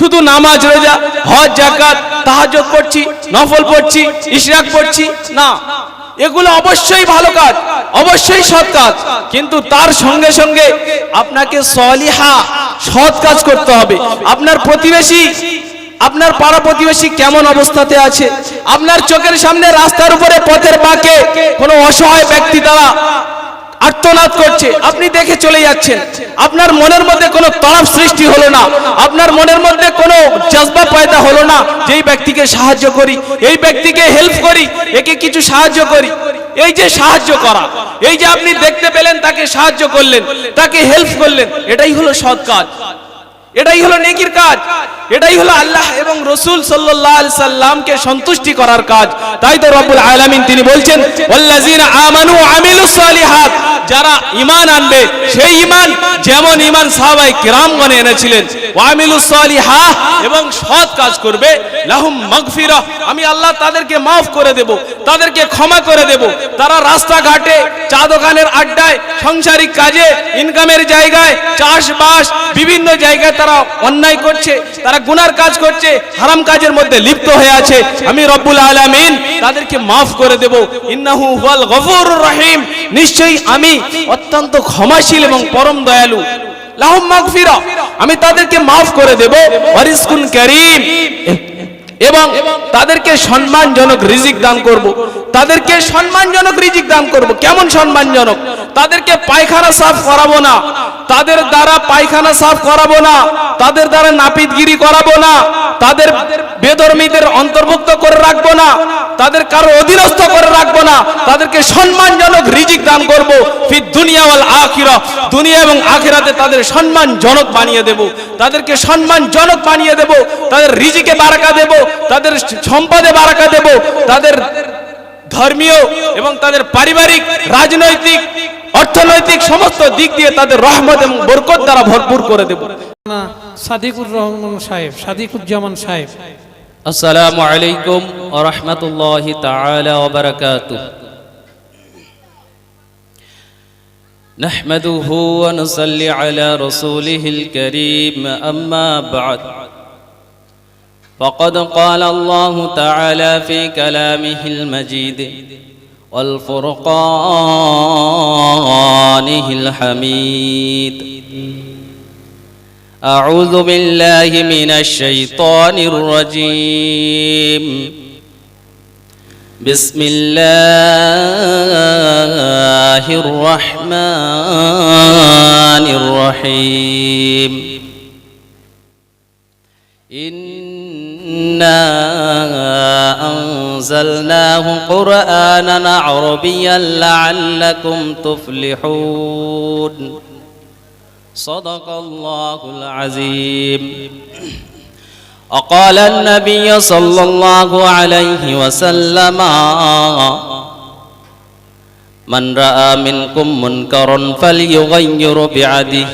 শুধু নামাজ, রোজা, হজ জাকাত তাহাজ্জুদ পড়ছি, নফল পড়ছি, ইশরাক পড়ছি, না। এগুলো অবশ্যই ভালো কাজ, অবশ্যই সৎ কাজ। কিন্তু তার সঙ্গে সঙ্গে আপনাকে সলিহা, সৎ কাজ করতে হবে। আপনার প্রতিবেশী, আপনার পাড়া প্রতিবেশী কেমন অবস্থাতে আছে? আপনার চোখের সামনে রাস্তার উপরে পথের বাঁকে কোনো অসহায় ব্যক্তি দ্বারা আর্তনাদ করছে। আপনি দেখে চলে যাচ্ছেন। আপনার মনের মধ্যে কোনো তরফ সৃষ্টি হলো না। আপনার মনের মধ্যে কোনো জজবা পয়দা হলো না। যে এই ব্যক্তিকে সাহায্য করি, এই ব্যক্তিকে হেল্প করি, একে কিছু সাহায্য করি। এই যে সাহায্য করা, এই যে আপনি দেখতে পেলেন, তাকে সাহায্য করলেন, তাকে হেল্প করলেন, এটাই হলো সৎ কাজ। এটাই হলো নেকির কাজ। এটাই হলো আল্লাহ এবং রসুল সাল্লামকে সন্তুষ্টি করার কাজ। তাই তো রব্বুল আলামিন তিনি বলছেন আমানু যারা ঈমান আনবে, সেই ঈমান যেমন ঈমান সাহাবায়ে কিরামগণ এনেছিলেন এবং সৎ কাজ করবে আমি আল্লাহ তাদেরকে মাফ করে দেব, তাদেরকে ক্ষমা করে দেব। তারা রাস্তাঘাটে, চা দোকানের আড্ডায়, সাংসারিক কাজে, ইনকামের জায়গায়, চাষবাস, বিভিন্ন জায়গায় তারা অন্যায় করছে, তারা গুনার কাজ করছে, হারাম কাজের মধ্যে লিপ্ত হয়ে আছে। আমি রব্বুল আলামিন তাদেরকে মাফ করে দেব। ইন্নাহু হুয়াল গফুরুর রহিম। নিশ্চয়ই আমি অত্যন্ত ক্ষমাশীল এবং পরম দয়ালু। লাহুম মাগফিরা। আমি তাদেরকে মাফ করে দেব। ওয়ারিসকুন কারীম। এবং তাদেরকে সম্মানজনক রিজিক দান করব। তাদেরকে সম্মানজনক রিজিক দান করব। কেমন সম্মানজনক? তাদেরকে পায়খানা সাফ করাবো না। তাদের দ্বারা পায়খানা সাফ করাবো না। তাদের দ্বারা নাপিতগিরি করাবো না। তাদের বেধর্মীদের অন্তর্ভুক্ত করে রাখব না, তাদের কারও অধীনস্থ করে রাখব না, তাদেরকে সম্মানজনক রিজিক দান করব। ফির দুনিয়া ওয়াল আখিরা, দুনিয়া এবং আখিরাতে তাদের সম্মানজনক বানিয়ে দেব। তাদেরকে সম্মানজনক বানিয়ে দেব, তাদের রিজিকে বারাকা দেব, তাদের সম্পদে বারাকা দেব। তাদের ধর্মীয় এবং তাদের পারিবারিক, রাজনৈতিক, অর্থনৈতিক সমস্ত দিক দিয়ে তাদের রহমত এবং বরকত দ্বারা ভরপুর করে দেব। সাদিকুর রহমান সাহেব, সাদিকুজ্জামান সাহেব السلام عليكم ورحمة الله تعالى وبركاته. نحمده ونصلي على رسوله الكريم أما بعد. فقد قال الله تعالى في كلامه المجيد والفرقانه الحميد. أعوذ بالله من الشيطان الرجيم. بسم الله الرحمن الرحيم. إنا أنزلناه قرآنا عربيا لعلكم تفلحون. صدق الله العظيم. وقال النبي صلى الله عليه وسلم من رأى منكم منكرا فليغير بعده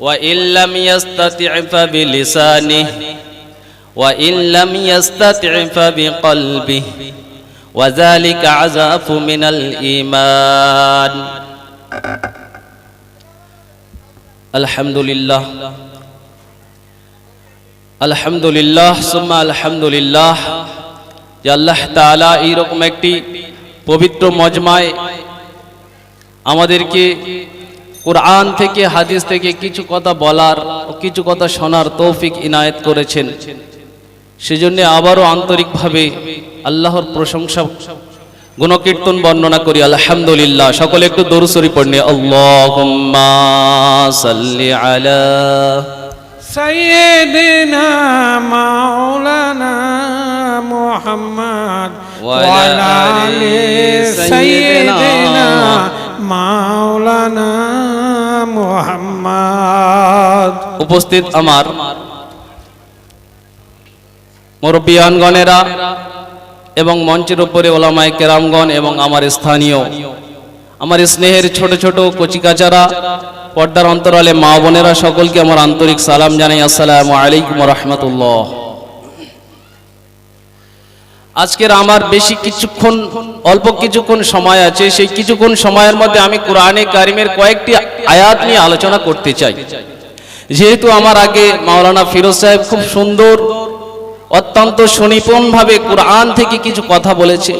وإن لم يستطع فبلسانه وإن لم يستطع فبقلبه وذلك عزاف من الإيمان. আলহামদুলিল্লাহ। আলহামদুলিল্লাহ, সুম্মা আলহামদুলিল্লাহ। যে আল্লাহ তাআলা এইরকম একটি পবিত্র মজমায় আমাদেরকে কোরআন থেকে, হাদিস থেকে কিছু কথা বলার কিছু কথা শোনার তৌফিক ইনায়েত করেছেন। সেজন্য আবারও আন্তরিকভাবে আল্লাহর প্রশংসা গুণকীর্তন বর্ণনা করি আলহামদুলিল্লাহ। সকলে একটু দরুসরি পড়নে আল্লাহুম্মা মাওলানা উপস্থিত আমার মুরব্বিয়ানগণেরা এবং মঞ্চের উপরে ওলামায় কেরামগণ এবং আমার স্থানীয়, আমার স্নেহের ছোট ছোট কচিকাচারা, পর্দার অন্তরালে মা বোনেরা সকলকে আমার আন্তরিক সালাম জানাই। আসসালামু আলাইকুম রহমতুল্লাহ আজকের আমার বেশি কিছুক্ষণ, অল্প কিছুক্ষণ সময় আছে। সেই কিছুক্ষণ সময়ের মধ্যে আমি কোরআনে কারিমের কয়েকটি আয়াত নিয়ে আলোচনা করতে চাই। যেহেতু আমার আগে মাওলানা ফিরোজ সাহেব খুব সুন্দর অত্যন্ত সুনিপুণভাবে কোরআন থেকে কিছু কথা বলেছে।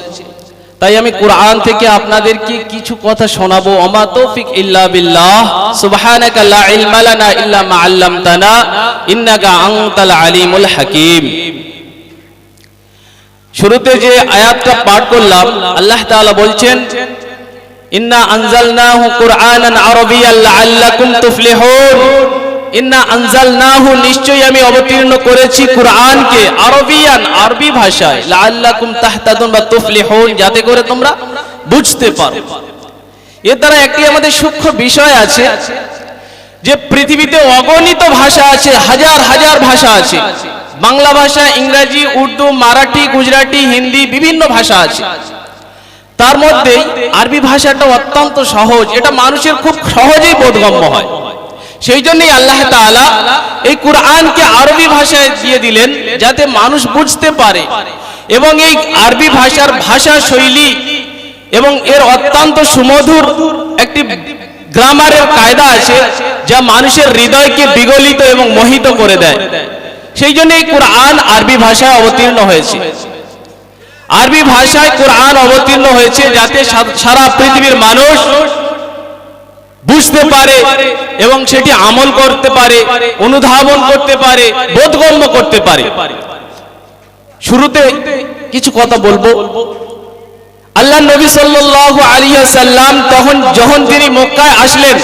তাই আমি কোরআন থেকে আপনাদেরকে কিছু কথা শোনাবো। অমা তৌফিক ইল্লা বিল্লাহ। সুবহানাকা লা ইলমা লানা ইল্লা মা আল্লামতানা। ইন্নাকা আনতাল আলিমুল হাকিম। শুরুতে যে আয়াতটা পাঠ করলাম, আল্লাহ তাআলা বলছেন, ইন্না আনজালনাহু কুরআনান আরাবিয়ান লাআল্লাকুম তুফলিহুন। ইন্না আনজালনাহু, নিশ্চয়ই আমি অবতীর্ণ করেছি কুরআনকে আরবিয়ান, আরবি ভাষায়। লাআল্লাকুম তাহতাদুন বা তুফলিহুন, যাতে করে তোমরা বুঝতে পারো। এর দ্বারা একটি আমাদের সূক্ষ্ম বিষয় আছে, যে পৃথিবীতে অগণিত ভাষা আছে, হাজার হাজার ভাষা আছে। বাংলা ভাষা, ইংরাজি, উর্দু, মারাঠি, গুজরাটি, হিন্দি, বিভিন্ন ভাষা আছে। তার মধ্যে আরবি ভাষাটা অত্যন্ত সহজ। এটা মানুষের খুব সহজেই বোধগম্য হয়। সেই জন্যই আল্লাহ তাআলা এই কোরআনকে আরবি ভাষায় দিয়ে দিলেন যাতে মানুষ বুঝতে পারে। এবং এই আরবি ভাষার ভাষা শৈলী এবং এর অত্যন্ত সুমধুর একটি গ্রামারের কায়দা আছে যা মানুষের হৃদয়কে বিগলিত এবং মোহিত করে দেয়। সেই জন্য এই কোরআন আরবি ভাষায় অবতীর্ণ হয়েছে। আরবি ভাষায় কোরআন অবতীর্ণ হয়েছে যাতে সারা পৃথিবীর মানুষ বুঝতে পারে এবং সেটি আমল করতে পারে অনুধাবন করতে পারে বোধগম্য করতে পারে। শুরুতে কিছু কথা বলব। আল্লাহ নবী সাল্লাল্লাহু আলাইহি সাল্লাম তখন যখন তিনি মক্কায় আসলেন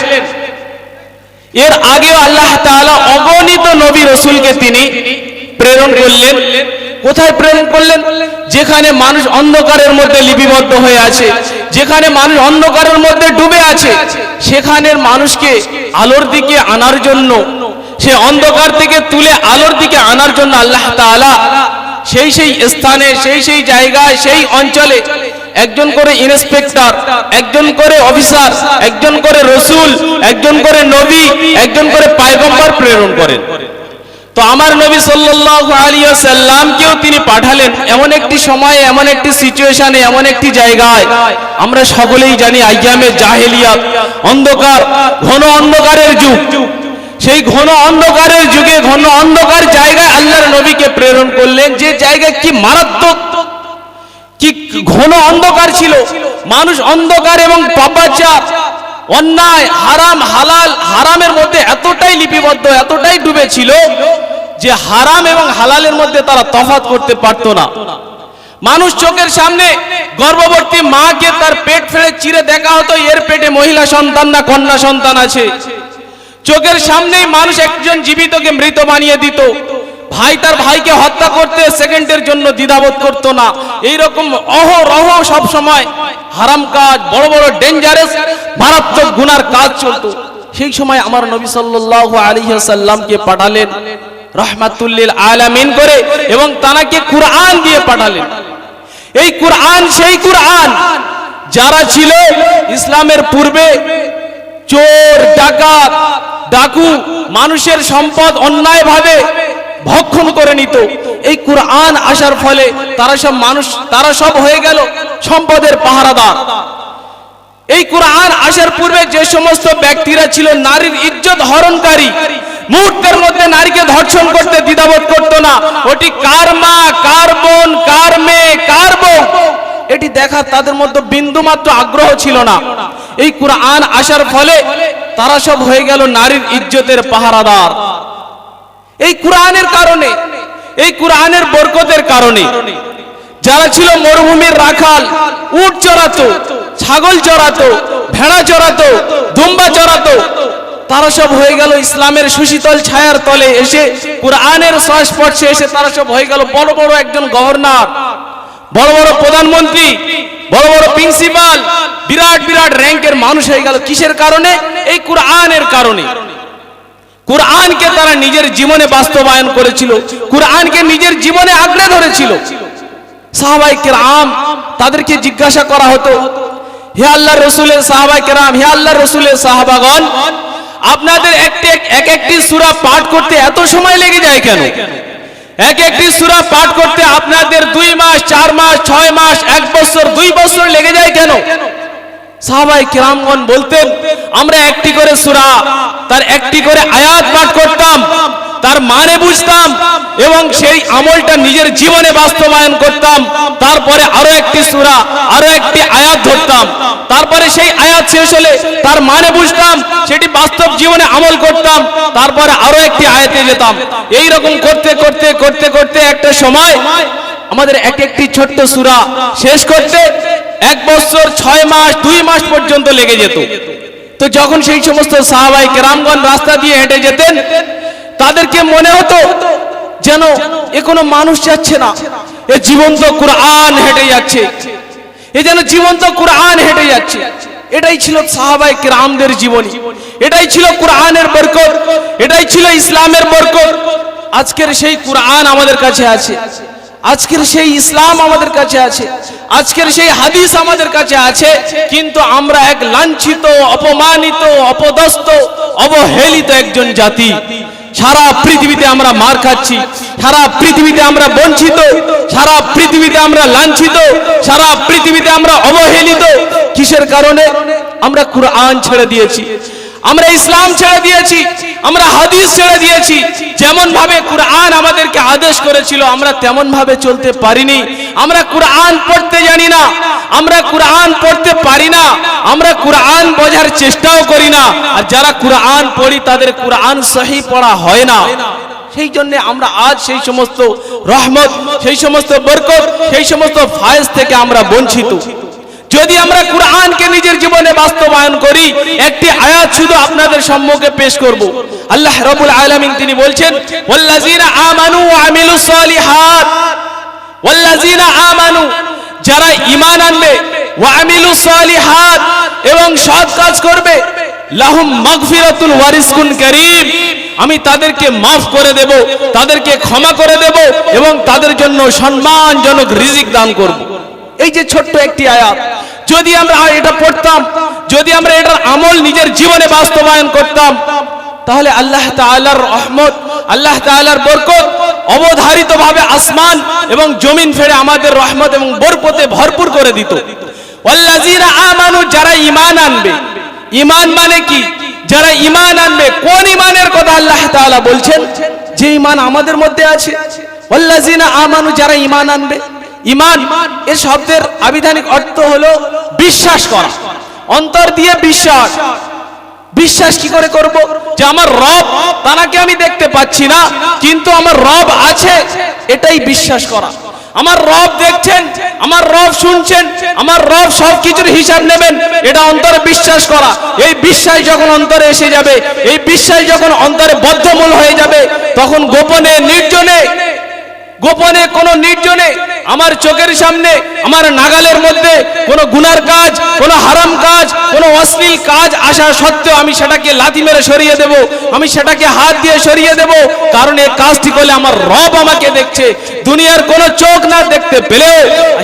এর আগেও আল্লাহ তাআলা অগণিত নবী রসুলকে তিনি প্রেরণ করলেন। কোথায় প্রেরণ করলেন? যেখানে মানুষ অন্ধকারের মধ্যে লিপিবদ্ধ হয়ে আছে। যেখানে মানুষ অন্ধকারের মধ্যে ডুবে আছে। সেখানের মানুষকে আলোর দিকে আনার জন্য, সে অন্ধকার থেকে তুলে আলোর দিকে আনার জন্য আল্লাহ তাআলা সেই সেই স্থানে, সেই সেই জায়গায়, সেই অঞ্চলে একজন করে ইন্সপেক্টর, একজন করে অফিসার, একজন করে রসুল, একজন করে নবী, একজন করে পায়গম্বর প্রেরণ করেন। তো আমার নবী আলাইহি সাল্লামকেও তিনি পাঠালেন এমন একটি সময়ে, এমন একটি সিচুয়েশনে এমন একটি জায়গায়। আমরা সকলেই জানি আইয়ামে জাহেলিয়াত, অন্ধকার, ঘন অন্ধকারের যুগ। সেই ঘন অন্ধকারের যুগে, ঘন অন্ধকার জায়গায় আল্লাহর নবীকে প্রেরণ করলেন। যে জায়গায় কি মারাত্মক, কি ঘন অন্ধকার ছিল। মানুষ অন্ধকার এবং পাপাচার, অন্যায়, হারাম, হালাল, হারামের মধ্যে এতটাই লিপিবদ্ধ, এতটাই ডুবে ছিল যে হারাম এবং হালালের মধ্যে তারা তফাৎ করতে পারতো না। মানুষ চোখের সামনে গর্ভবতী মাকে তার পেট ফেলে চিরে দেখা হতো, এর পেটে মহিলা সন্তান না, কন্যা সন্তান আছে। চোখের সামনেই মানুষ একজন জীবিতকে মৃত বানিয়ে দিত। ভাই তার ভাইকে হত্যা করতে সেকেন্ডের জন্য দ্বিধাবোধ করত না। এই রকম অহরহ সব সময় হারাম কাজ, বড় বড় ডেঞ্জারাস মারাত্মক গুনার কাজ চলতো। সেই সময় আমার নবী সাল্লাল্লাহু আলাইহি সাল্লামকে পাঠালেন রহমাতুল্লিল আলামিন করে এবং তানাকে কুরআন দিয়ে পাঠালেন। এই কুরআন, সেই কুরআন যারা ছিল ইসলামের পূর্বে চোর, ডাকাত, ডাকু, মানুষের সম্পদ অন্যায়ভাবে ভক্ষণ করে নিত। এই কুরআন আসার ফলে তারা সব মানুষ, তারা সব হয়ে গেল সম্পদের পাহারাদার। এই কোরআন আসার পূর্বে যে সমস্ত ব্যক্তিরা ছিল, নারীর ইজ্জত হরণকারী মুহূর্তের মধ্যে নারীকে ধর্ষণ করতে দ্বিধাবোধ করতো না। ওটি কার মা, কার বোন, কার মেয়ে, কার বউ? এটি দেখা তাদের মধ্যে বিন্দু মাত্র আগ্রহ ছিল না। এই কোরআন আসার ফলে তারা সব হয়ে গেল নারীর ইজ্জতের পাহারাদার। এই কোরআনের কারণে, এই কোরআনের বরকতের কারণে যারা ছিল মরুভূমির রাখাল, উট চড়াতো, ছাগল চড়াতো, ভেড়া চড়াতো, দুম্বা চড়াতো তারা সব হয়ে গেল ইসলামের সুশীতল ছায়ার তলে এসে কোরআনের সংস্পর্শে এসে তারা সব হয়ে গেল বড় বড় একজন গভর্নর, বড় বড় প্রধানমন্ত্রী, বড় বড় প্রিন্সিপাল, বিরাট বিরাট র্যাঙ্কের মানুষ হয়ে গেল। কিসের কারণে? এই কোরআনের কারণে। কোরআনকে তারা নিজের জীবনে বাস্তবায়ন করেছিল। কোরআনকে নিজের জীবনে আঁকড়ে ধরেছিল। সাহাবাই কেরাম তাদেরকে জিজ্ঞাসা করা হতো, হে আল্লাহ রসুলের সাহাবাই কেরাম, হে আল্লাহ রসুলের সাহাবাগণ আপনাদের একটি এক একটি সুরা পাঠ করতে এত সময় লেগে যায় কেন? এক একটি সুরা পাঠ করতে আপনাদের দুই মাস, চার মাস, ছয় মাস, এক বছর, দুই বছর লেগে যায় কেন? সাহাবাই কিরামগণ বলতেন, আমরা একটি করে সুরা, তার একটি করে আয়াত পাঠ করতাম। তার মানে বুঝতাম এবং সেই আমলটা নিজের জীবনে বাস্তবায়ন করতাম। তারপরে আরও একটি সুরা, আরও একটি আয়াত ধরতাম। তারপরে সেই আয়াত শেষ হলে তার মানে বুঝতাম, সেটি বাস্তব জীবনে আমল করতাম, তারপরে আরও একটি আয়াতে যেতাম। এই রকম করতে করতে করতে করতে একটা সময় আমাদের এক একটি ছোট্ট সুরা শেষ করতে এক বছর, ছয় মাস, দুই মাস পর্যন্ত লেগে যেত। তো যখন সেই সমস্ত সাহাবাই কেরামগণ রাস্তা দিয়ে হেঁটে যেতেন তাদেরকে মনে হতো যেন এ কোনো মানুষ যাচ্ছে না। এ জীবন্ত কোরআন হেঁটে যাচ্ছে। এ যেন জীবন্ত কোরআন হেঁটে যাচ্ছে। এটাই ছিল সাহাবাই কেরামদের জীবনী। এটাই ছিল কোরআনের বরকত। এটাই ছিল ইসলামের বরকত। আজকের সেই কোরআন আমাদের কাছে আছে। আজকের সেই ইসলাম আমাদের কাছে আছে। আজকের সেই হাদিস আমাদের কাছে আছে। কিন্তু আমরা এক লাঞ্ছিত, অপমানিত, অপদস্থ, অবহেলিত একজন জাতি। সারা পৃথিবীতে আমরা মার খাচ্ছি। সারা পৃথিবীতে আমরা বঞ্চিত। সারা পৃথিবীতে আমরা লাঞ্ছিত। সারা পৃথিবীতে আমরা অবহেলিত। কিসের কারণে? আমরা কুরআন ছেড়ে দিয়েছি। আমরা ইসলাম ছেড়ে দিয়েছি, আমরা হাদিস ছেড়ে দিয়েছি, যেমন ভাবে কোরআন আমাদেরকে আদেশ করেছিল, আমরা তেমন ভাবে চলতে পারিনি। আমরা কোরআন পড়তে জানি না, আমরা কোরআন পড়তে পারি না, আমরা কোরআন বোঝার চেষ্টাও করি না, আর যারা কোরআন পড়ি তাদের কোরআন সহি পড়া হয় না। সেই জন্য আমরা আজ সেই সমস্ত রহমত, সেই সমস্ত বরকত, সেই সমস্ত ফায়েজ থেকে আমরা বঞ্চিত। যদি আমরা কোরআনকে নিজের জীবনে বাস্তবায়ন করি, একটি আয়াত শুধু আপনাদের সম্মুখে পেশ করব। আল্লাহ রাব্বুল আলামিন তিনি বলছেন, ওয়াল্লাযিনা আমানু ওয়া আমিলুস সালিহাত। ওয়াল্লাযিনা আমানু, যারা ঈমান আনবে, ওয়া আমিলুস সালিহাত, এবং সৎ কাজ করবে, লাহুম মাগফিরাতুন ওয়া রিজকুন কারীম। আমি তাদেরকে মাফ করে দেব, তাদেরকে ক্ষমা করে দেব, এবং তাদের জন্য সম্মানজনক রিজিক দান করব। এই যে ছোট্ট একটি আয়াত, যদি আমরা এটা পড়তাম, যদি আমরা এটার আমল নিজের জীবনে বাস্তবায়ন করতাম, তাহলে আল্লাহ তাআলার রহমত, আল্লাহ তাআলার বরকত অবধারিত ভাবে আসমান এবং জমিন ফেরে আমাদের রহমত এবং বরকতে ভরপুর করে দিত। ওয়াল্লাযিনা আমানু, যারা ঈমান আনবে। ঈমান মানে কি? যারা ঈমান আনবে, কোন ঈমানের কথা আল্লাহ তাআলা বলছেন? যে ঈমান আমাদের মধ্যে আছে। ওয়াল্লাযিনা আমানু, যারা ঈমান আনবে ইমান এর শব্দের আবিধানিক অর্থ হলো বিশ্বাস করা। অন্তর দিয়ে বিশ্বাস। বিশ্বাস কি করে করব? যে আমার রব তানাকে আমি দেখতে পাচ্ছি না, কিন্তু আমার রব আছে, এটাই বিশ্বাস করা। আমার রব দেখছেন, আমার রব শুনছেন, আমার রব সব কিছুর হিসাব নেবেন, এটা অন্তরে বিশ্বাস করা। এই বিশ্বাস যখন অন্তরে এসে যাবে, এই বিশ্বাস যখন অন্তরে বদ্ধমূল হয়ে যাবে, তখন গোপনে, নির্জনে গোপনে কোন নির্জনে আমার চোখের সামনে, আমার নাগালের মধ্যে কোনো গুনার কাজ, কোনো হারাম কাজ, কোনো অশ্লীল কাজ আসা সত্ত্বেও আমি সেটাকে লাথি মেরে সরিয়ে দেব, আমি সেটাকে হাত দিয়ে সরিয়ে দেব। কারণ এই কাজটি করলে আমার রব আমাকে দেখছে, দুনিয়ার কোনো চোখ না দেখতে পেলেও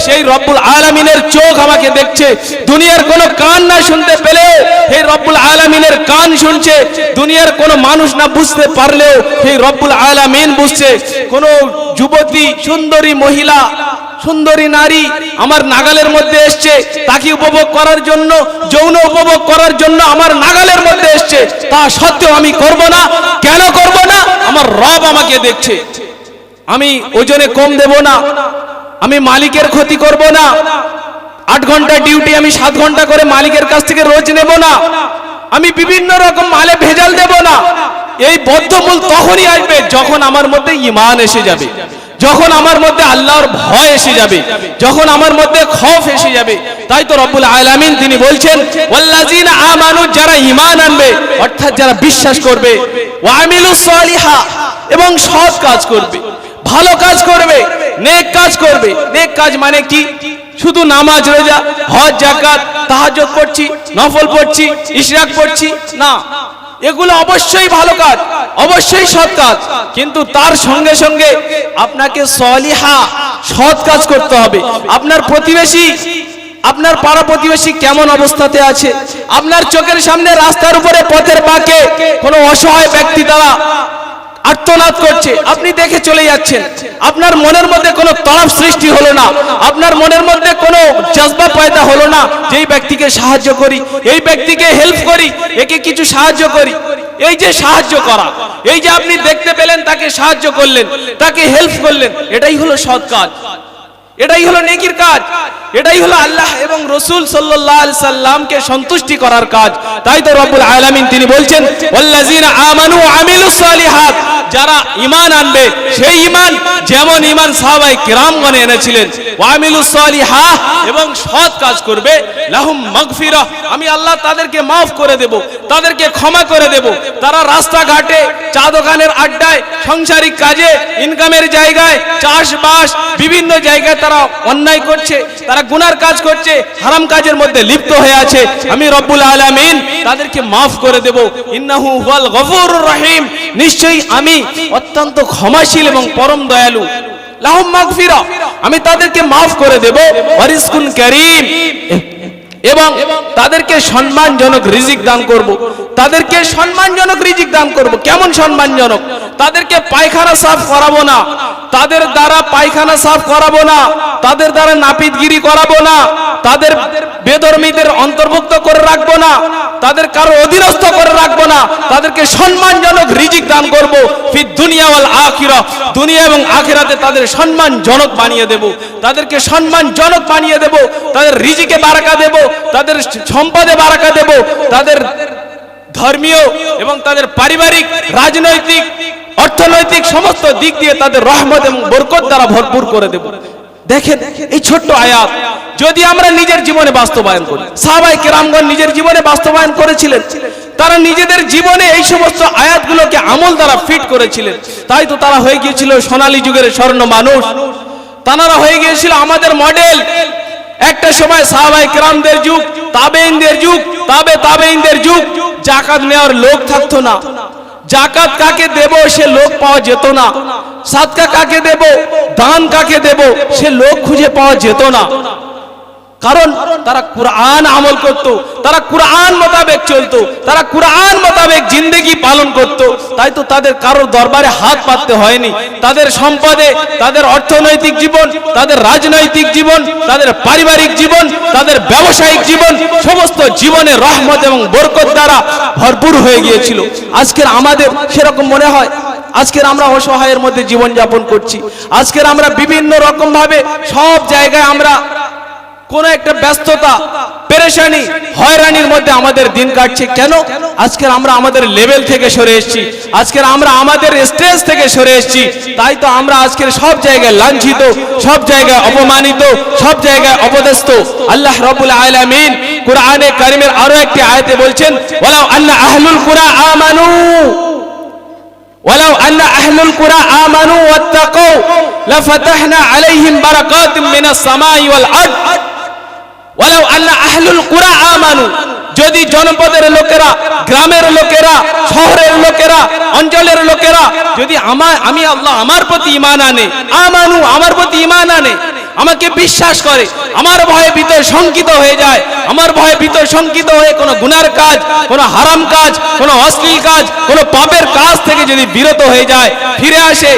সেই রব্বুল আলামিনের চোখ আমাকে দেখছে, দুনিয়ার কোনো কান না শুনতে পেলেও, সেই রব্বুল আলামিনের কান শুনছে, দুনিয়ার কোনো মানুষ না বুঝতে পারলেও সেই রব্বুল আলামিন বুঝছে, কোনো যুবতী, সুন্দরী মহিলা, সুন্দরী নারী আমার নাগালের মধ্যে এসছে। তাকে উপভোগ করার জন্য, যৌন উপভোগ করার জন্য আমার নাগালের মধ্যে এসছে। তা সত্ত্বেও আমি করব না। কেন করব না? আমার রব আমাকে দেখছে। আমি ওজনে কম দেব না। আমি মালিকের ক্ষতি করব না। আট ঘণ্টা ডিউটি আমি সাত ঘণ্টা করে মালিকের কাছ থেকে রোজ নেব না। আমি বিভিন্ন রকম মালে ভেজাল দেব না। এই বদ্ধমূল তখনই আসবে যখন আমার মধ্যে ইমান এসে যাবে। যখন আমার মধ্যে আল্লাহর ভয় এসে যাবে, যখন আমার মধ্যে খফ এসে যাবে, তাই তো রব্বুল আলামিন তিনি বলছেন, ওয়াল্লাযিনা আমানু, যারা ঈমান আনবে, অর্থাৎ যারা বিশ্বাস করবে, ওয়া আমিলুস সালিহা, এবং সৎ কাজ করবে, ভালো কাজ করবে, নেক কাজ করবে। নেক কাজ মানে কি? শুধু নামাজ, রোজা, হজ জাকাত তাহাজ্জুদ পড়ছি, নফল পড়ছি, ইশরাক পড়ছি, না। এগুলো অবশ্যই ভালো কাজ, অবশ্যই সৎ কাজ। কিন্তু তার সঙ্গে সঙ্গে আপনাকে সলিহা, সৎ কাজ করতে হবে। আপনার প্রতিবেশী, আপনার পাড়া প্রতিবেশী কেমন অবস্থাতে আছে? আপনার চোখের সামনে রাস্তার উপরে পথের বাঁকে কোনো অসহায় ব্যক্তি দ্বারা আর্তনাদ করছে। আপনি দেখে চলে যাচ্ছেন। আপনার মনের মধ্যে কোনো তরফ সৃষ্টি হলো না। আপনার মনের মধ্যে কোনো জজবা পয়দা হলো না। যেই ব্যক্তিকে সাহায্য করি, এই ব্যক্তিকে হেল্প করি, একে কিছু সাহায্য করি। এই যে সাহায্য করা, এই যে আপনি দেখতে পেলেন, তাকে সাহায্য করলেন, তাকে হেল্প করলেন, এটাই হলো সৎ কাজ। এটাই হলো নেকির কাজ। এটাই হলো আল্লাহ এবং রসুল সাল্লাল্লাহু সাল্লামকে সন্তুষ্টি করার কাজ। তাই তো রব্বুল আলামিন তিনি বলছেন যারা ঈমান আনবে, সেই ঈমান যেমন ঈমান সাহাবাই কিরামগণ এনেছিলেন এবং সৎ কাজ করবে আমি আল্লাহ তাদেরকে মাফ করে দেব, তাদেরকে ক্ষমা করে দেব। তারা রাস্তাঘাটে, চা দোকানের আড্ডায়, সাংসারিক কাজে, ইনকামের জায়গায়, চাষবাস, বিভিন্ন জায়গায় তারা অন্যায় করছে, তারা গুনার কাজ করছে, হারাম কাজের মধ্যে লিপ্ত হয়ে আছে। আমি রব্বুল আলামিন তাদেরকে মাফ করে দেব। ইন্নাহু হুয়াল গফুরুর রহিম। নিশ্চয়ই আমি অত্যন্ত ক্ষমাশীল এবং পরম দয়ালু। লাহুম মাগফিরা। আমি তাদেরকে মাফ করে দেব। ওয়ারিসকুন কারীম। এবং তাদেরকে সম্মানজনক রিজিক দান করব। তাদেরকে সম্মানজনক রিজিক দান করব। কেমন সম্মানজনক? তাদেরকে পায়খানা সাফ করাবো না। তাদের দ্বারা পায়খানা সাফ করাবো না। তাদের দ্বারা নাপিতগিরি করাবো না। তাদের বেদর্মীদের অন্তর্ভুক্ত করে রাখব না। তাদের কারও অধীনস্থ করে রাখব না। তাদেরকে সম্মানজনক রিজিক দান করব। ফির দুনিয়া ওয়াল আখিরা। দুনিয়া এবং আখিরাতে তাদের সম্মানজনক বানিয়ে দেব। তাদেরকে সম্মানজনক বানিয়ে দেব। তাদের রিজিকে বারাকা দেব। তাদের সম্পদে বারাকা দেব। তাদের ধর্মীয় এবং তাদের পারিবারিক, রাজনৈতিক, অর্থনৈতিক সমস্ত দিক দিয়ে তাদের রহমত এবং বরকত দ্বারা ভরপুর করে দেব। দেখেন এই ছোট্ট আয়াত, যদি আমরা নিজের জীবনে বাস্তবায়ন করি সাহাবাই কেরামগণ নিজের জীবনে বাস্তবায়ন করেছিলেন, তারা নিজেদের জীবনে এই সমস্ত আয়াতগুলোকে আমল দ্বারা ফিট করেছিলেন। তাই তো তারা হয়ে গিয়েছিল সোনালী যুগের স্বর্ণ মানুষ। তানারা হয়ে গিয়েছিল আমাদের মডেল। একটা সময় সাহাবাই কেরামদের যুগ তাবেইনদের যুগ, তাবে তাবেইনদের যুগ, জাকাত নেওয়ার লোক থাকতো না। জাকাত কাকে দেব সে লোক পাওয়া যেত না। সাদকা কাকে দেব? দান কাকে দেব? সে লোক খুঁজে পাওয়া যেত না। কারণ তারা কুরআন আমল করত, তারা কুরআন মোতাবেক চলতো, তারা কুরআন মোতাবেক জিন্দগি পালন করত। তাই তো তাদের কারোর দরবারে হাত পাততে হয়নি। তাদের সম্পদে, তাদের অর্থনৈতিক জীবন, তাদের রাজনৈতিক জীবন, তাদের পারিবারিক জীবন, তাদের ব্যবসায়িক জীবন, সমস্ত জীবনে রহমত এবং বরকত দ্বারা ভরপুর হয়ে গিয়েছিল। আজকের আমাদের সেরকম মনে হয় আজকের আমরা অসহায়ের মধ্যে জীবন যাপন করছি। আজকের আমরা বিভিন্ন রকম ভাবে সব জায়গায় আমরা কোন একটা ব্যস্ততা, পেরেশানি, হয়রানির মধ্যে আমাদের দিন কাটছে। কেন? আজকের আমরা আমাদের লেভেল থেকে সরে এসেছি। আজকের আমরা আমাদের স্টেজ থেকে সরে এসেছি। তাই তো আমরা আজকের সব জায়গায় লাঞ্ছিত, সব জায়গায় অপমানিত, সব জায়গায় অপদস্থ। আল্লাহ রাব্বুল আলামিন কোরআনে কারিমের আরও একটি আয়াতে বলছেন, ওয়ালাউ আল্লাহ আহলুল কুরা আমানু। ولو أن أهل القرى آمنوا واتقوا لفتحنا عليهم بركات من السماء والأرض ولو أن أهل القرى آمنوا যদি জনপদের লোকেরা গ্রামের লোকেরা শহরের লোকেরা অঞ্চলের লোকেরা যদি আমার আমি আল্লাহ আমার প্রতি ইমান আনে আমানু আমার প্রতি ইমান আনে আমাকে বিশ্বাস করে। আমার ভয়ে ভিতর শঙ্কিত হয়ে যায়। আমার ভয়ে ভিতর শঙ্কিত হয়ে কোনো গুনার কাজ, কোনো হারাম কাজ, কোনো অশ্লীল কাজ, কোনো পাপের কাজ থেকে যদি বিরত হয়ে যায়, ফিরে আসে।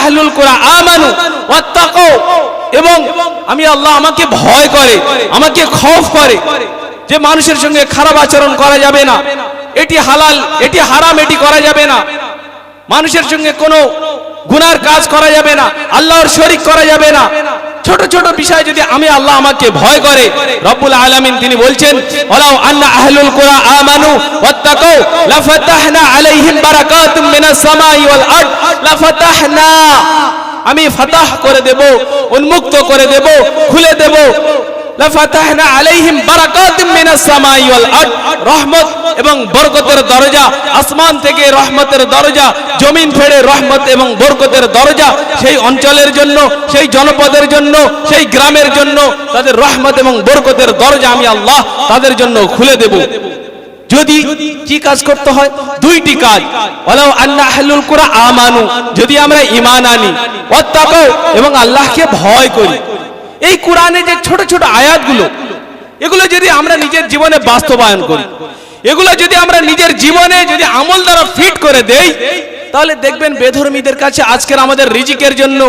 আহলুল কুরা আমানু ওয়াত্তাকু। এবং আমি আল্লাহ আমাকে ভয় করে, আমাকে খৌফ করে যে মানুষের সঙ্গে খারাপ আচরণ করা যাবে না। এটি হালাল, এটি হারাম, এটি করা যাবে না। মানুষের সঙ্গে কোনো গুনার কাজ করা যাবে না, আল্লাহর শরিক করা যাবে না। ছোট ছোট বিষয় যদি আমি আল্লাহ আমাকে ভয় করে, রব্বুল আলামিন তিনি বলছেন, ওয়ালাউ আন্না আহলুল কুরা আমানু ওয়াত্তাকু লাফাতাহনা আলাইহিম বারাকাতুম মিনাস সামাই ওয়াল আরদ লাফাতাহনা আমি ফাতাহ করে দেব, উন্মুক্ত করে দেব, খুলে দেব। লাফাতাহনা আলাইহিম বারাকাতুম মিনাস রহমত এবং বরকতের দরজা, আসমান থেকে রহমতের দরজা, জমিন ফেড়ে রহমত এবং বরকতের দরজা, সেই অঞ্চলের জন্য, সেই জনপদের জন্য, সেই গ্রামের জন্য তাদের রহমত এবং বরকতের দরজা আমি আল্লাহ তাদের জন্য খুলে দেব। যদি কি কাজ করতে হয়? দুইটি কাজ। ওয়ালাউ আন্না আহলুল কুরা আমানু। যদি আমরা ঈমান আনি ওয়াত্তাকু এবং আল্লাহকে ভয় করি। এই কোরআনে যে ছোট ছোট আয়াতগুলো, এগুলো যদি আমরা নিজের জীবনে বাস্তবায়ন করি, এগুলো যদি আমরা নিজের জীবনে যদি আমল দ্বারা ফিট করে দেই, তাহলে দেখবেন বেধর্মীদের কাছে আজকের আমাদের রিজিকের জন্য,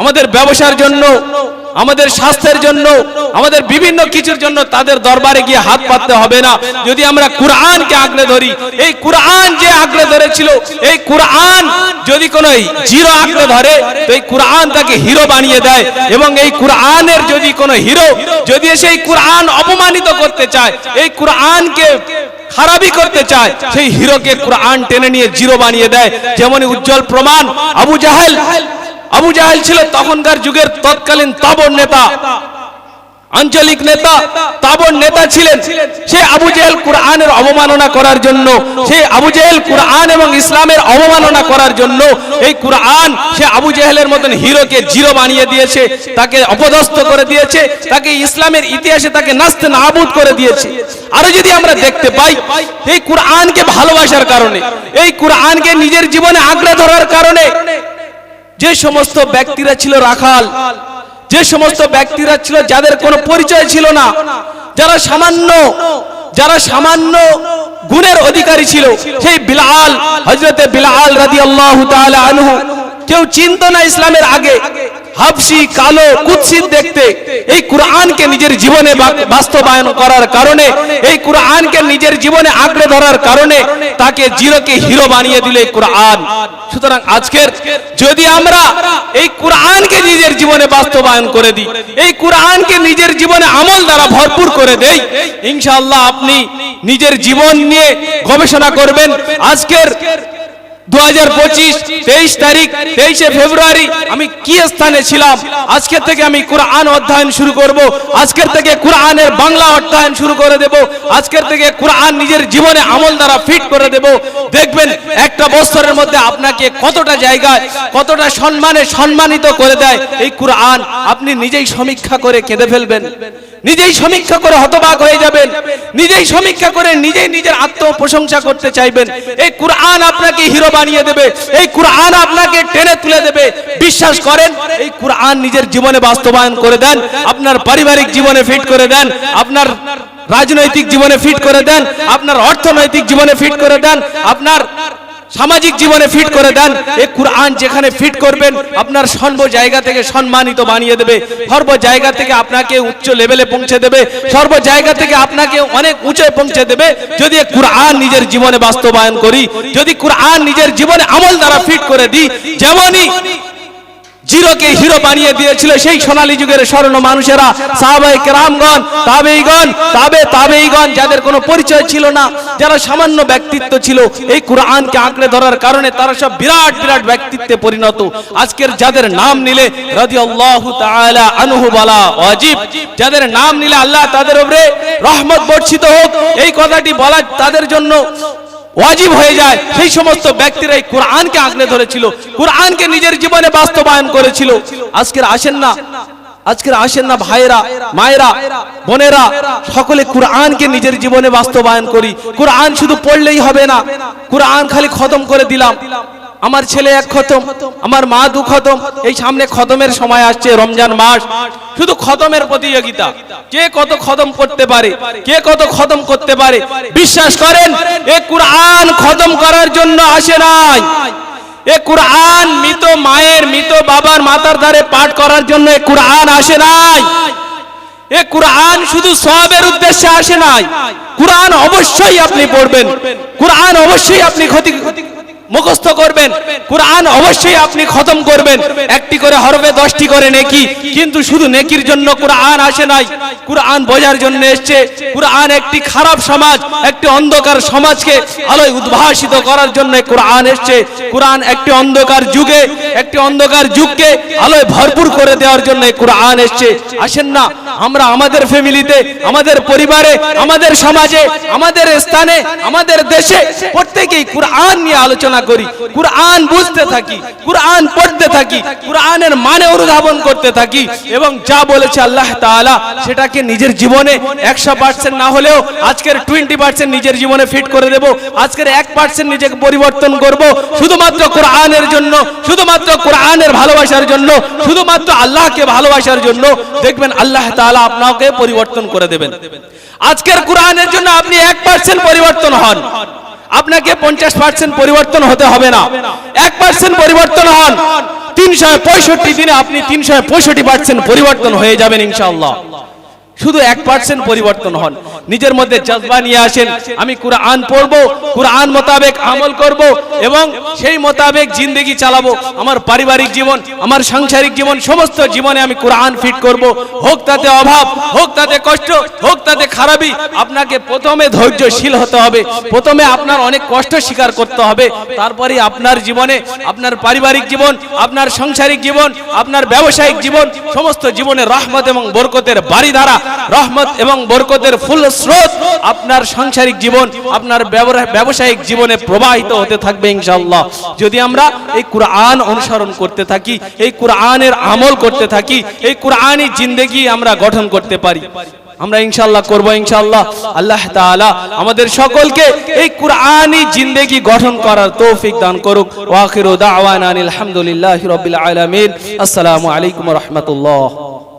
আমাদের ব্যবসার জন্য আমাদের স্বাস্থ্যের জন্য, আমাদের বিভিন্ন কিছুর জন্য তাদের দরবারে গিয়ে হাত পাততে হবে না। যদি আমরা কুরআনকে আঁকড়ে ধরি, এই কুরআন যে আঁকড়ে ধরেছিল, এই কুরআন যদি কোনো জিরো আঁকড়ে ধরে, তো এই কুরআন তাকে হিরো বানিয়ে দেয় এবং এই কুরআনের যদি কোনো হিরো যদি সেই কুরআন অপমানিত করতে চায়, এই কুরআনকে খারাপই করতে চায়, সেই হিরোকে কুরআন টেনে নিয়ে জিরো বানিয়ে দেয়। যেমন উজ্জ্বল প্রমাণ, আবু জাহেল আবু জাহেল ছিল তখনকার যুগের তৎকালীন তাবর নেতা। আঞ্চলিক নেতা, তাবর নেতা ছিলেন। সে আবু জেহেল কুরআনের অবমাননা করার জন্য, সে আবু জেহেল কুরআন এবং ইসলামের অবমাননা করার জন্য এই কুরআন সে আবু জেহেলের মতন হিরোকে জিরো বানিয়ে দিয়েছে, তাকে অপদস্থ করে দিয়েছে, তাকে ইসলামের ইতিহাসে তাকে নাস্তে নাবুদ করে দিয়েছে। আরও যদি আমরা দেখতে পাই, এই কুরআনকে ভালোবাসার কারণে, এই কুরআনকে নিজের জীবনে আঁকড়ে ধরার কারণে যে সমস্ত ব্যক্তিরা ছিল রাখাল, যে সমস্ত ব্যক্তিরা ছিল যাদের কোনো পরিচয় ছিল না, যারা সামান্য যারা সামান্য গুণের অধিকারী ছিল, সেই বিলাল হজরতে বিলাল রাদি আল্লাহ কেউ চিন্ত না ইসলামের আগে হাফসি, কালো কুৎসিত দেখতে এই কুরআনকে নিজের জীবনে বাস্তবায়ন করার কারণে, এই কুরআনকে নিজের জীবনে আঁকড়ে ধরার কারণে তাকে জিরোকে হিরো বানিয়ে দিল এই কুরআন। সুতরাং আজকের যদি আমরা এই কুরআনকে নিজের জীবনে বাস্তবায়ন করে দিই, এই কুরআনকে নিজের জীবনে আমল দ্বারা ভরপুর করে দেই, ইনশাআল্লাহ আপনি নিজের জীবন নিয়ে গবেষণা করবেন। আজকের আজকের থেকে কোরআন নিজের জীবনে আমল দ্বারা ফিট করে দেব। দেখবেন, একটা বছরের মধ্যে আপনাকে কতটা জায়গায়, কতটা সম্মানে সম্মানিত করে দেয়। এই কোরআন আপনি নিজেই সমীক্ষা করে কেঁদে ফেলবেন। নিজেই সমীক্ষা করে হতবাক হয়ে যাবেন। নিজেই সমীক্ষা করে নিজেই নিজের আত্ম প্রশংসা করতে চাইবেন। এই কুরআন আপনাকে হিরো বানিয়ে দেবে। এই কুরআন আপনাকে টেনে তুলে দেবে। বিশ্বাস করেন, এই কুরআন নিজের জীবনে বাস্তবায়ন করে দেন, আপনার পারিবারিক জীবনে ফিট করে দেন, আপনার রাজনৈতিক জীবনে ফিট করে দেন, আপনার অর্থনৈতিক জীবনে ফিট করে দেন, আপনার সামাজিক জীবনে ফিট করে দেন। এই কুরআন যেখানে ফিট করবেন, আপনার সর্ব জায়গা থেকে সম্মানিত বানিয়ে দেবে। সর্ব জায়গা থেকে আপনাকে উচ্চ লেভেলে পৌঁছে দেবে। সর্ব জায়গা থেকে আপনাকে অনেক উঁচে পৌঁছে দেবে। যদি কুরআন নিজের জীবনে বাস্তবায়ন করি, যদি কুরআন নিজের জীবনে আমল দ্বারা ফিট করে দিই, যেমনই জিরোকে হিরো বানিয়ে দিয়েছিল সেই সোনালী যুগের স্বর্ণ মানুষেরা। সাহাবাই কেরামগণ তাবেইগণ তাবে তাবেইগণ যাদের কোনো পরিচয় ছিল না, যারা সামান্য ব্যক্তিত্ব ছিল, এই কোরআনকে আঁকড়ে ধরার কারণে তারা সব বিরাট বিরাট ব্যক্তিত্বে পরিণত। আজকের যাদের নাম নিলে রাদিয়াল্লাহু তাআলা আনহু বলা ওয়াজিব। যাদের নাম নিলে আল্লাহ তাদের উপরে রহমত বর্ষিত হোক, এই কথাটি বলা তাদের জন্য ওয়াজিব হয়ে যায়। সেই সমস্ত ব্যক্তিরাই কোরআনকে আগলে ধরেছিল। কোরআনকে নিজের জীবনে বাস্তবায়ন করেছিল। আজকের আসেন না। আজকের আসেন না ভাইরা মায়েরা, বোনেরা। সকলে কোরআনকে নিজের জীবনে বাস্তবায়ন করি। কোরআন শুধু পড়লেই হবে না। কোরআন খালি খতম করে দিলাম। আমার ছেলে এক খতম, আমার মা দু খতম। এই সামনে খতমের সময় আসছে, রমজান মাস। শুধু খতমের প্রতিযোগিতা। কে কত খতম করতে পারে কে কত খতম করতে পারে, বিশ্বাস করেন, এ কুরআন খতম করার জন্য আসে নাই। এ কুরআন মৃত মায়ের, মৃত বাবার মাথার ধারে পাঠ করার জন্য এ কুরআন আসে নাই। এ কুরআন শুধু সবের উদ্দেশ্যে আসে নাই। কুরআন অবশ্যই আপনি পড়বেন। কুরআন অবশ্যই আপনি ক্ষতি মুখস্থ করবেন। কোরআন অবশ্যই আপনি খতম করবেন। একটি করে হরবে দশটি করে নেকি। কিন্তু শুধু নেকির জন্য কোরআন আসে নাই। কোরআন বোঝার জন্য এসছে। কোরআন একটি খারাপ সমাজ, একটি অন্ধকার সমাজকে আলোয় উদ্ভাসিত করার জন্য কোরআন এসছে। কোরআন একটি অন্ধকার যুগে, একটি অন্ধকার যুগকে আলোয় ভরপুর করে দেওয়ার জন্য কোরআন এসছে। আসেন না, আমরা আমাদের ফ্যামিলিতে, আমাদের পরিবারে, আমাদের সমাজে, আমাদের স্থানে, আমাদের দেশে প্রত্যেকেই কোরআন নিয়ে আলোচনা করি, কোরআন বুঝতে থাকি, কোরআন পড়তে থাকি, কোরআনের মানে অনুধাবন করতে থাকি এবং যা বলেছে আল্লাহ তাআলা সেটাকে নিজের জীবনে একশো পার্সেন্ট না হলেও আজকের টোয়েন্টি পার্সেন্ট নিজের জীবনে ফিট করে দেব, আজকের এক পার্সেন্ট নিজেকে পরিবর্তন করব, শুধুমাত্র কোরআনের জন্য, শুধুমাত্র কোরআনের ভালোবাসার জন্য, শুধুমাত্র আল্লাহকে ভালোবাসার জন্য দেখবেন আল্লাহ তাআলা আপনাকে পরিবর্তন করে দেবেন। আজকের কোরআনের জন্য আপনি এক পার্সেন্ট পরিবর্তন হন। আপনাকে পঞ্চাশ পার্সেন্ট পরিবর্তন হতে হবে না। এক পার্সেন্ট পরিবর্তন হন, তিনশো পঁয়ষট্টি দিনে আপনি তিনশো পঁয়ষট্টি পার্সেন্ট পরিবর্তন হয়ে যাবেন ইনশাআল্লাহ। শুধু এক পার্সেন্ট পরিবর্তন হন। নিজের মধ্যে জজবা নিয়ে আসেন, আমি কুরআন পড়ব, কুরআন মোতাবেক আমল করব এবং সেই মোতাবেক জিন্দগি চালাবো। আমার পারিবারিক জীবন, আমার সাংসারিক জীবন, সমস্ত জীবনে আমি কুরআন ফিট করব। হোক তাতে অভাব, হোক তাতে কষ্ট, হোক তাতে খারাপই, আপনাকে প্রথমে ধৈর্যশীল হতে হবে। প্রথমে আপনার অনেক কষ্ট স্বীকার করতে হবে। তারপরে আপনার জীবনে, আপনার পারিবারিক জীবন, আপনার সাংসারিক জীবন, আপনার ব্যবসায়িক জীবন, সমস্ত জীবনে রহমত এবং বরকতের বাড়িধারা রহমত এবং বরকতের ফুল স্রোত আপনার সাংসারিক জীবন, আপনার ব্যবসায়িক জীবনে প্রবাহিত হতে থাকবে ইনশাআল্লাহ। যদি আমরা এই কোরআন অনুসরণ করতে থাকি, এই কোরআনের আমল করতে থাকি, এই কোরআনই জিন্দেগি আমরা গঠন করতে পারি। আমরা ইনশাআল্লাহ করব ইনশাআল্লাহ। আল্লাহ তাআলা আমাদের সকলকে এই কুরআনি জিন্দেগি গঠন করার তৌফিক দান করুক। ওয়া আখিরু দাওয়ানা আলহামদুলিল্লাহি রাব্বিল আলামিন। আসসালামু আলাইকুম রাহমাতুল্লাহ।